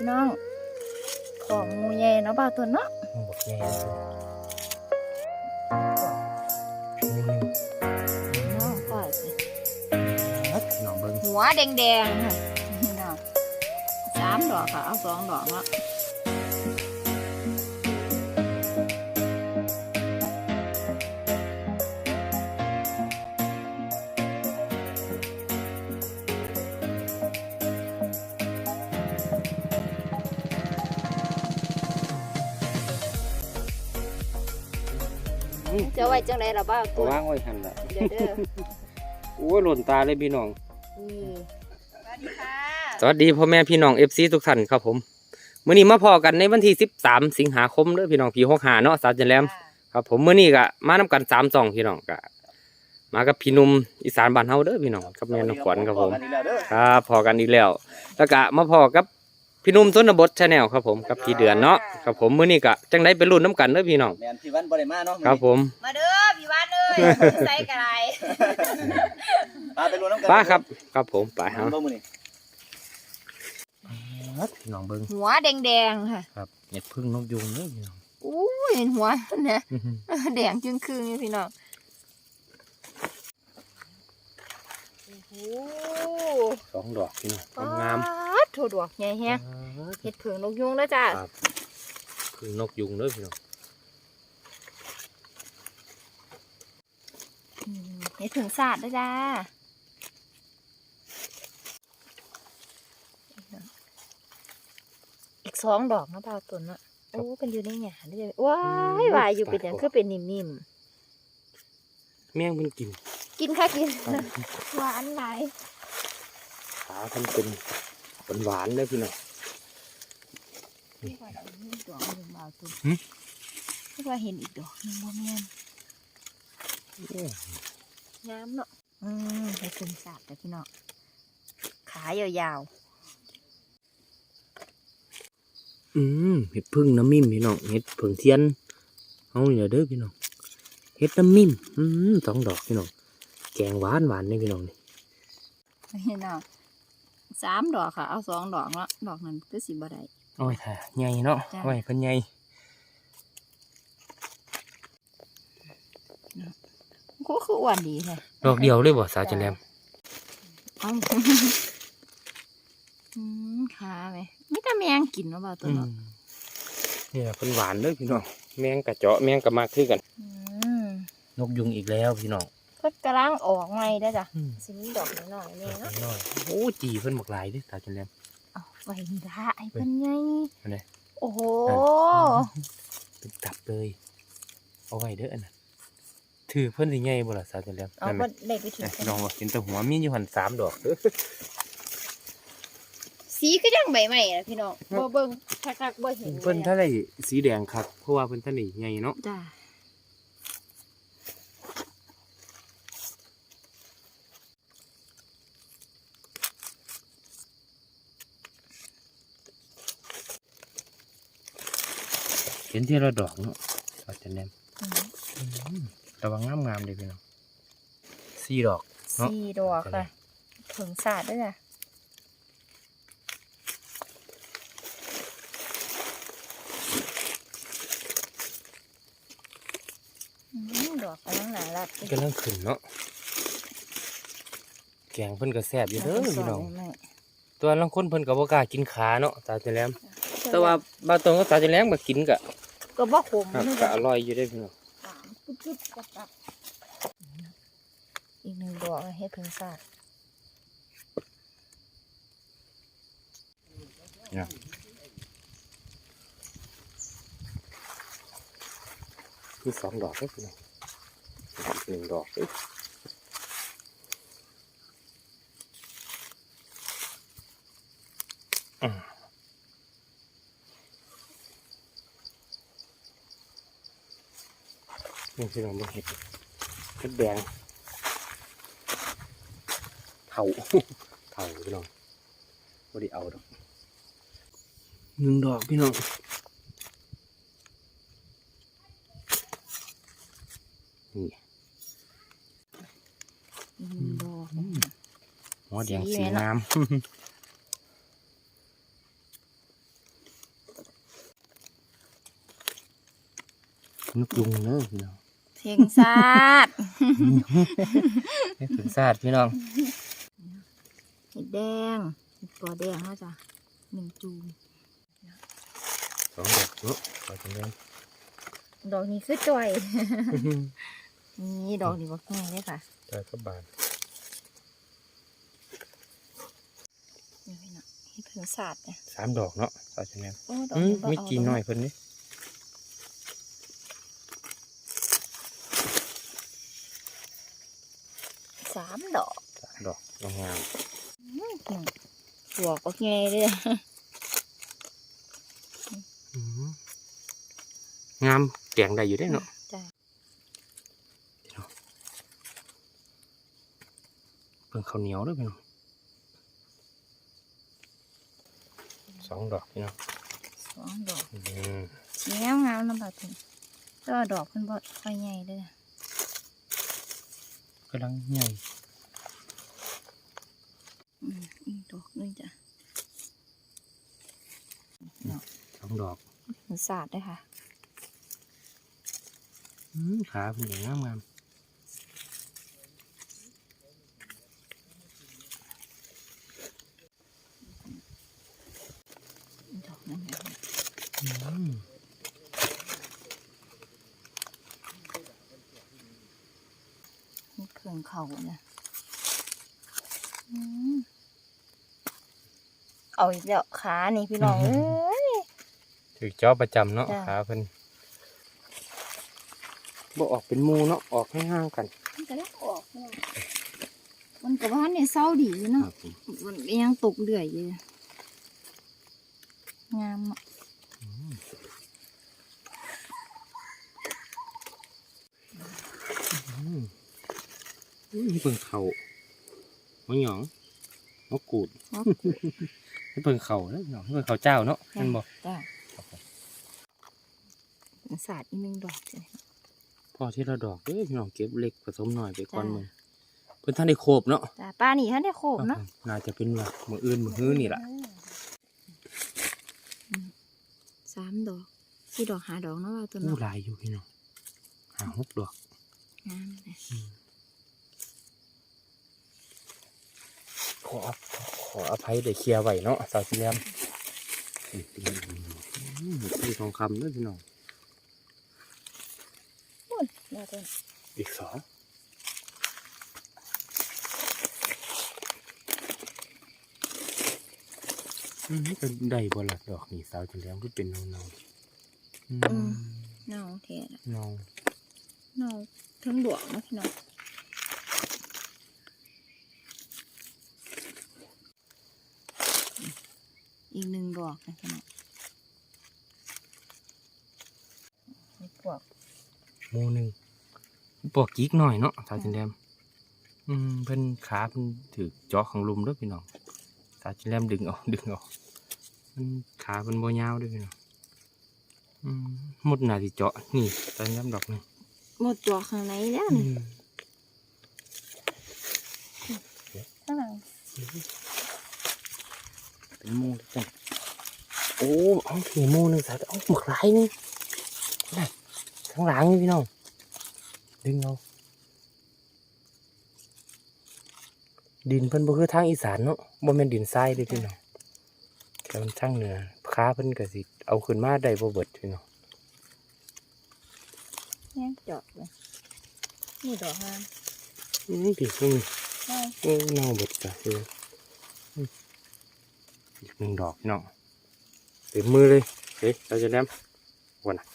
พี่น้อง ของงูใหญ่เนาะบ่าวตัวเนาะมันบอกแง่นี่นึงเนาะปล่อยสิฮัดน้องเบิ้งหัวแดงๆค่ะพี่น้องสามดอกค่ะ เอาสองดอกเนาะ จะไว้จังไดล่ะบ่าวก็ตัววางไว้หันละเดี๋ยวเด้อโอ้ยหล่นตาเลยพี่น้องนี่สวัสดีค่ะสวัสดีพ่อแม่พี่น้องเอฟซีทุกท่านครับผมมื้อนี้มาพอกันในวันที่13สิงหาคมเด้อพี่น้องปี65เนาะสาวจันแรมครับผมมื้อนี้ก็มานํกัน3 2พี่น้องก็มากับพี่หนุ่มอีสานบ้านเฮาเด้อพี่น้องกับแม่น้องขวัญครับผมครับพอกันอีกแล้ว แล้วก็มาพอกับ พี่หนุ่มต้นบทชาแนลครับผมกับพี่เดือนเนาะครับผมมื้อนี้ก็จังได้ไปรุ่นน้ำกันเด้อพี่น้องแมนพี่วันบริมาเนาะครับผมมาเด้อพี่วานเอ้ยใส่กระไรปลาไปรวมน้ำกันป้าครับครับผมไปครัฮะบมื้อนี้พี่น้องเบิ่งหัวแดงๆค่ะครับเห็ดพึ่งนกยุงเด้อพี่น้องอู้ยเห็นหัวเนี่ยแดงจึงคืนพี่น้องโอ้โหสองดอกพี่น้องงามป๊ด โถดอกใหญ่แฮะเห็ดเผือกนกยุงแล้วจ้าครับพึ่งนกยุงเด้อพี่น้องอืมเห็ดเผือกสาดแล้วจ้าอีกสองดอกนะเปล่าตุนเนาะโอ้เป็นอยู่ในหยาเลยว้ายว่ายอยู่เป็นอย่างคือเป็นนิ่มแมงมันกินๆกินค่ะกินหวานหลายขาทำเป็น หวานๆเด้อพี่น้องไม่ว่าเห็นอีกดอกหนึ่งบ่าวตุนหึไม่ว่าเห็นอีกดอกหนึ่งบ่แม่นงามเนาะอืมให้ขึ้นสาดแต่พี่น้องขายาวอืมเห็ดพึ่งน้ำมิ่มพี่น้องเห็ดผึ่งเทียนเอาเนี่ยเด้อพี่น้องเห็ดน้ำมิ่มอืมสองดอกพี่น้องแกงหวานหวานๆนี่พี่น้องนี่ๆพี่น้อง สามดอกค่ะ เอาสองดอกเนาะดอกนั้นก็สิบ่ได้โอ้ยค่ะใหญ่เนาะจ้ะโอ้ยเพิ่นใหญ่ก็คืออ้วนดีเลยดอกเดียวเลยบ่สาวจันแรมเอาอืมขาไหมไม่แต่แมงกินเนาะบ่าวตัวอืเนาะมนี่แหละเพิ่นหวานเด้อพี่น้องแมงกระเจาะแมงกระมากคือกันอืมนกยุงอีกแล้วพี่น้อง เพิ่นกำลังออกใหม่ได้อจ้ะอืม สิมีดอกน้อยๆนี่เนาะน้อยโอ้จีเพิ่นบักหลายเด้อสาวจันแรมเอาไว้นี่ละไอ้เพิ่นไงอันไหน โอ้โหเป็นตับเลย เอาไว้เด้ออันนั้นถือเพิ่นสิใหญ่บ่ล่ะสาวจันแรมเอานั่นไหมเพิ่นได้ไปถึงพี่น้องว่าเห็นแต่หัวมีอยู่หันสามดอกเด้อ สีก็ยังใบใหม่นะพี่น้องบ่เบิ่งคักๆบ่เห็นเพิ่นถ้าได้สีแดงครับเพราะว่าเพิ่นท่านนี่ใหญ่เนาะจ้า เห็นที่ละดอกเนาะสาวจันแรมระวังงามงามๆเลยพี่น้องสี่ดอกเนาะสี่ดอกค่ะถึงศาสตร์ด้วยจ้ะอืมดอกกำลังหนารักกำลังขึ้นเนาะแกงเพิ่นก็แซ่บอยู่เด้อพี่น้องตัวลางคนเพิ่นก็บ่กล้ากินขาเนาะสาวจันแรมแต่ว่าบางตรงก็สาวจันแรมก็กินก็ ก็บ่ขมครับนะก็อร่อยอยู่เด้อพี่น้องสามจุดๆกักๆอีกหนึ่งดอกให้ถึงศาสตร์คือสองดอกเด้อพี่น้องอีกหนึ่งดอกเด้ออืม นี่สิน้องเห็ดเห็ดแดงเถาเถาพี่น้องไม่ได้เอาดอกหนึ่งดอกพี่น้องนี่ดอกหัวแดงสีน้ำนึกยุงเนอะพี่น้อง เพลงซาดเฮ็ดถึงซาดพี่น้องเห็ดแดงเห็ดปอแดงเนาะจ้ะหนึ่งจูมสองดอกเนาะขอจังเลยดอกนี้คือจ่อย นี่ดอกนี้บอกง่ายเลยค่ะได้ก็บานนี่พี่น้องเห็ดเพิ่งศาสตร์เนี่ยสามดอกเนาะขอจังเลยโอ้ดอกอืมนี้บ่มีเอากี่หน่อยเพิ่นนี่ สาม ดอกสามดอกงามอืมพี่น้องหัวก็ง่ายเลยๆอืมงามแกงได้อยู่ได้เนาะจ้ะเพิ่งข้าวเหนียวเด้วยพี่น้องสองดอกพี่น้องสองดอกอืมสีงามงามๆลำบากถึงก็ดอกเพิ่นบ่ค่อยใหญ่เลยกำลังใหญ่ อืมอีกดอกหนึงจ้ะ สองดอกเพิ่งศาสตร์ด้วยค่ะอืมขาเป็นอย่างงามงามอีกดอกหนึงค่ะอืมนี่เครื่องเขาเนี่ยอืมเอาอีกแล้วขานี่พี่น้องเอ้ย ถือเจ้าประจำเนาะจ้ะ ขาเพิ่นบ่ออกเป็นหมูเนาะออกให้ห่างกัน มันก็ได้ออกเนาะมันกับว่าเนี่ยเศร้าดีอยู่เนาะครับผมมันยังตกเดือยอยู่ งามอะอืมอุ้ยเพิ่งเข่าหัวหยองหัวกูดเนาะให้เพิ่งเข่าแล้วเนาะให้เพิ่งเข่าเจ้าเนาะแมันบอกจ้า ศาสตร์อีกหนึ่งดอกจ้ะพอที่เราดอกเอ้ยพี่น้องเก็บเล็กผสมหน่อยไปก่อนจ้ะมึงเพิ่นท่านได้โคบเนาะจ้าป้านี่ท่านได้โคบเนาะน่าจะเป็นว่ามืออื่นมือฮื้อนี่แหละอืมสามดอกสี่ดอกหาดอกเนาะว่าตัวอู้เนาะหลายอยู่พี่น้องหาหกดอกงามเลยขอขออภัยได้เคลียร์ไว้เนาะสาวสีแรมที่ทองคำเด้อพี่น้อง อุ้ยน่าจะอีกสองอืมเป็นได้บ่ละดอกนี่สาวสีแรมก็เป็นเนาเนาๆอืมเน่าเทียนเนาเน่าทั้งดอกเนาะพี่น้องอีกหนึ่งดอกนะพี่น้องนี่พวกหมูหนึ่ง ปวกจิกหน่อยเนาะสาวสีแรมอืมเพิ่นขาเพิ่นถือจอของลุมเด้วยพี่น้องสาวสีแรมดึงออกดึงออกมันขาเพิ่นบ่ยาวเด้วยพี่น้องอืมหมดหน้าที่เจาะนี่สาวสีแรมดอกหนึงหมดตัวข้างในแล้วอืนี่มข้างหลังเป็นหมูจังโอ้เอาถือหมูหนึ่งสายเอาหมึกหลายนี่น่ะข้างหลังนี่พี่น้อง ดึงเอา ดินเพิ่นบ่คือทางอีสานเนาะบ่แม่นดินทรายเด้อพี่น้องแต่มันทางเหนือค้าเพิ่นก็สิเอาขึ้นมาได้บ่เบิดพี่น้องแง่เจาะเลยนี่ดอกงามอืมพี่นี่ใช่โอ้เน่าเบิดจ้ะคืออืมอีกหนึ่งดอกพี่น้องเต็มมือเลยเฮ้ยเราจะแนมวันน่ะ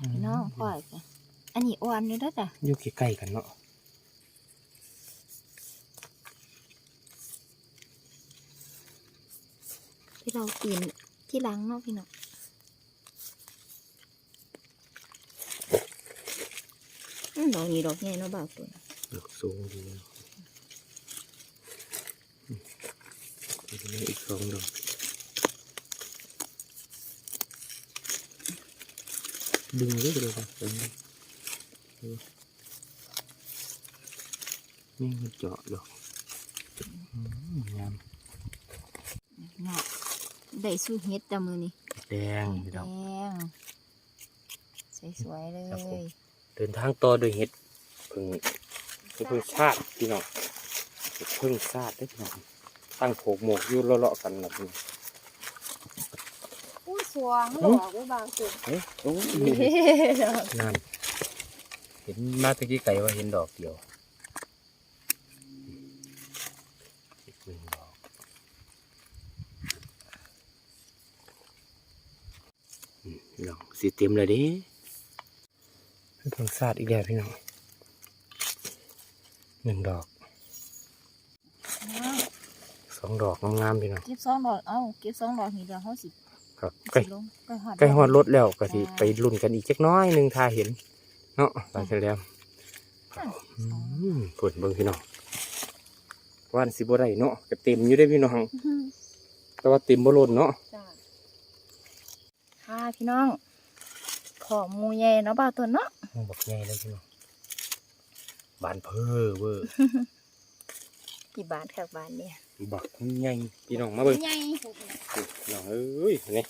พี่น้องพ่อยจ้ะอันนี้อ่อนอยู่แล้วจ้ะอยู่ใกล้ๆกันเนาะที่เราปีนที่หล้างเนาะพี่น้องอืมดอกนี้ดอกใหญ่เนาะบ่าวตัวน่ะดอกสูงดีเนาะอืมอีกสองดอก ดึงเลยก็ได้ครับดึงเลยนี่มันเจาะดอกอืมงามเนาะได้สู้เฮ็ดจ้ะมือนี่แดงพี่แดดอกงสวยๆเลครับผมยเดินทางต่อโดยเห็ดเพึ่งเห็ดเพึ่งชาติพี่น้องเห็ดเพึ่งชาติได้อพี่น้องตั้งโผกหมกอยู่เลาะๆกันนะพี่อู้ สวงหลอกด้วยบางจุดเฮ้ยโอ้ยนั่นเห็นมาตะกี้ไก่ว่าเห็นดอกเดียวอีกหนึ่งดอกอืมพี่น้องสีเต็มเลยเดิเพิ่งชาติอีกแล้วพี่น้องหนึ่งดอกสองดอกงามๆพี่น้องเก็บสองดอก เอ้าเก็บสองดอกนี่เดียวเขาสิ ครับสิใกล้ลงใกล้หอดใกล้ฮอดรถแล้วก็สิจ้าไปรุ่นกันอีกจักหน้อยหนึ่งถ้าเห็น เนาะหลังจากแล้วอะอืสองมผลเบิ่งพี่น้องว่านสิบ่ได้เนาะก็เต็มอยู่ได้อพี่น้อง แต่ว่าเต็มบ่ล้นเนาะจ้าค่ะพี่น้อง ขอหมูใหญ่เนาะบ่าวตัวเนาะบักใหญ่เลยพี่น้องบานเพ้อเวอร์กี่บาทค่ะบาทเนี่ย บักใหญ่พี่น้องมาเบิ่งใหญ่พี่น้องเอ้ยนี่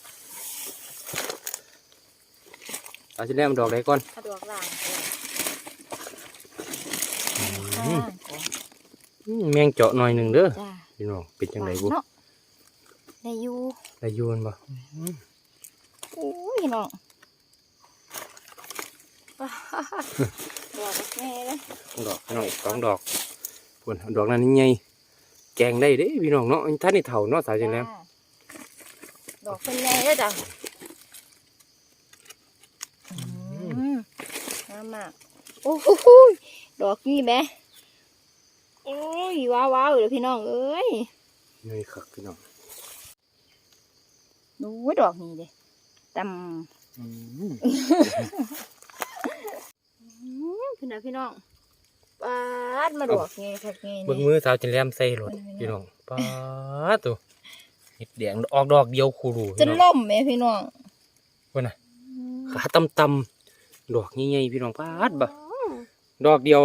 เอาสิแลมดอกใดก่อนสะดวกล่างอืค่ะมอืมแมงเจาะหน่อยหนึ่งเด้อจ้าพี่น้องเป็นจังไดบุเนาะได้อยู่ได้อยูนบ่อุ้ยน้องดอกแม่เลยดอกพี่น้องอีกสองดอกพุ่นเอาดอกนั้นนี่ใหญ่ แกงได้เด้พี่น้องเนาะท่านนี่เฒ่าเนาะสาวจังแล้วจ้าดอกเป็นแม่เลยจ้ะอืมงามมากโอ้โหดอกนี่แม่โอ้ยว้าวว้าวเลยพี่น้องเอ้ยนี่คักพี่น้องดูดอกนี้เลยตำอืมอืมพี่น้องพี่น้อง ปาดมาดอกไงค่ะไงเบิ่งนี่มือสาวจังแลมใส่รถเป็นไงเนาะพี่น้องป้าดตัวเห็ดแดงออกดอกเดียวคูรูจะพี่น้องล่มไหมพี่น้องพุ่นน่ะขาตำตำๆดอกใหญ่ๆพี่น้องป้าดบ่ดอกเดียว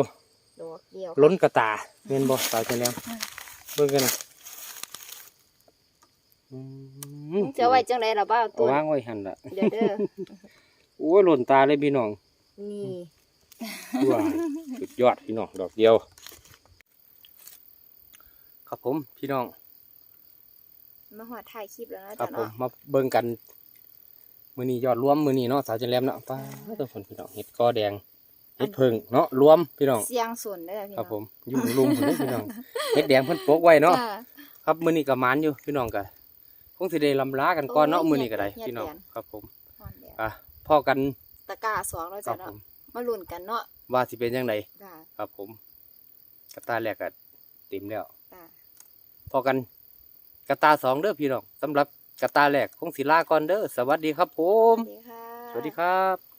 ดอกเดียว ล้นกระตาเม่นบ่สาวจังแลมเบิ่งกันน่ะอืมจะไว้จังไรล่ะบ้าเอาตัววางไว้หั่นล่ะเดี๋ยวเด้อโอ้ยหล่นตาเลยพี่น้องนี่ ว้าวสุดยอดพี่น้องดอกเดียว ครับผมพี่น้อง มาหัวถ่ายคลิปแล้วนะครับผจ๊ะมเนาะมาเบิ่งกันมือนี้ยอดรวมมือนี้เนาะสาวจันแรมเนาะป้าตัวฝนพี่น้องเห็ดกอแดงเห็ดเพิงเนาะรวมพี่น้องเสียงส่วนได้อพี่คน้รัอบงผมอยู่ลุมพุ่นเด้อพี่น้องเห็ดแดงเพิ่นโปกไว้เนาะจ้ครับมือนี้ก็หมานอยู่พี่น้องก็คงสิได้ลำลากันก่อนเนาะโอ้ยมือนี้ก็ได้เฮ็ดพี่น้องเฮ็ดครับผมฮ้อนแล้วอะพอกันตะกร้าสองแล้วครัจ้ะบผเนาะม มาลุ้นกันเนาะว่าสิเป็นยังไงจ้าครับผมกระตาแรกก็เต็มแล้วจ้าพอกันกระตาสองเด้อพี่น้องสำหรับกระตาแรกคงสิลาก่อนเด้อสวัสดีครับผสมวัสดีค่ะ สวัสดีครับ